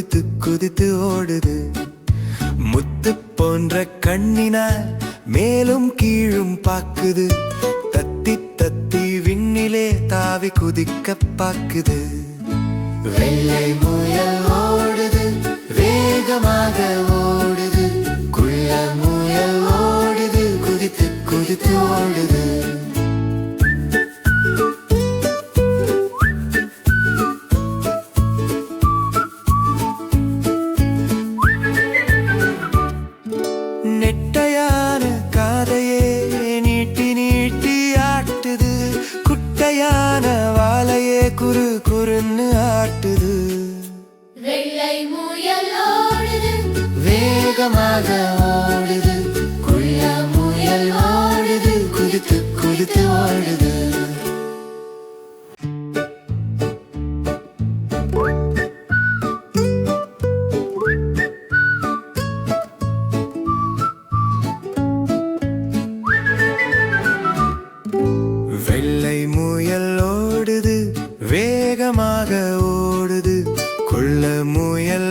குதித்து குதித்து ஓடுது. முத்து போன்ற கண்ணினால் மேலும் கீழும் பாக்குது. தத்தி தத்தி விண்ணிலே தாவி குதிக்க பாக்குது. வெள்ளை முயல் ஓடுது வேகமாக ஓடுது. குள்ள முயல் ஓடுது குதித்து குதித்து ஓடுது. வேகமாக ஓடுது குள்ள முயல் ஓடுது குதித்து குதித்து ஓடுது வெள்ளை முயல் ஓடுது. வேகமாக ஓடுது. கொள்ள முயல்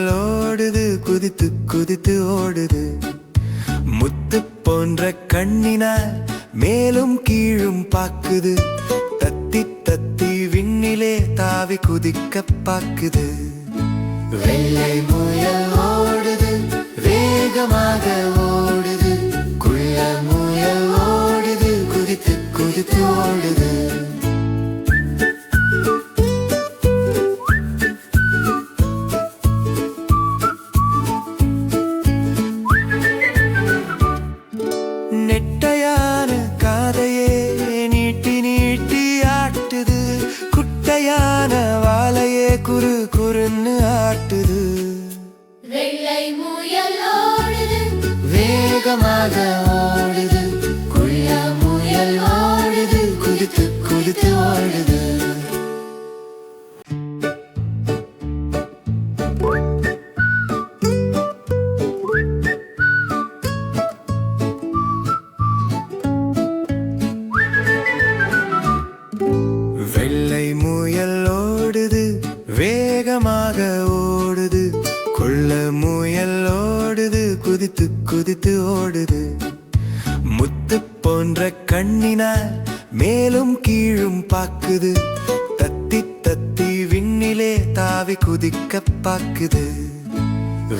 ஓடுது குதித்து குதித்து ஓடுது. முத்து போன்ற கண்ணினால் மேலும் கீழும் பாக்குது. தத்தி தத்தி விண்ணிலே தாவி குதிக்க பாக்குது. வெள்ளை முயல் ஓடுது வேகமாக ஓடுது குட்டையான வாழையே குறு குறுன்னு ஆட்டுது. வேகமாக முயல் ஓடுது குதித்து குதித்து ஓடுது. முத்து போன்ற கண்ணினால் மேலும் கீழும் பாக்குது. தத்தி தத்தி விண்ணிலே தாவி குதிக்க பாக்குது.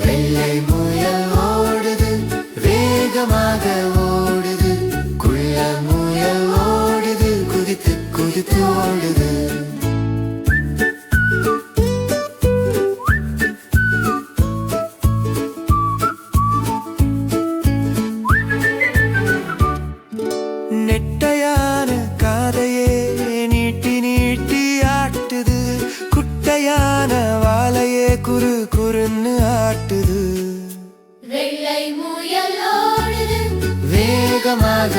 வெள்ளை முயல் ஓடுது வேகமாக ஓ நெட்டையான காதையே நீட்டி நீட்டி ஆட்டுது. குட்டையான வாழையே குறு குறுன்னு ஆட்டுது. வேகமாக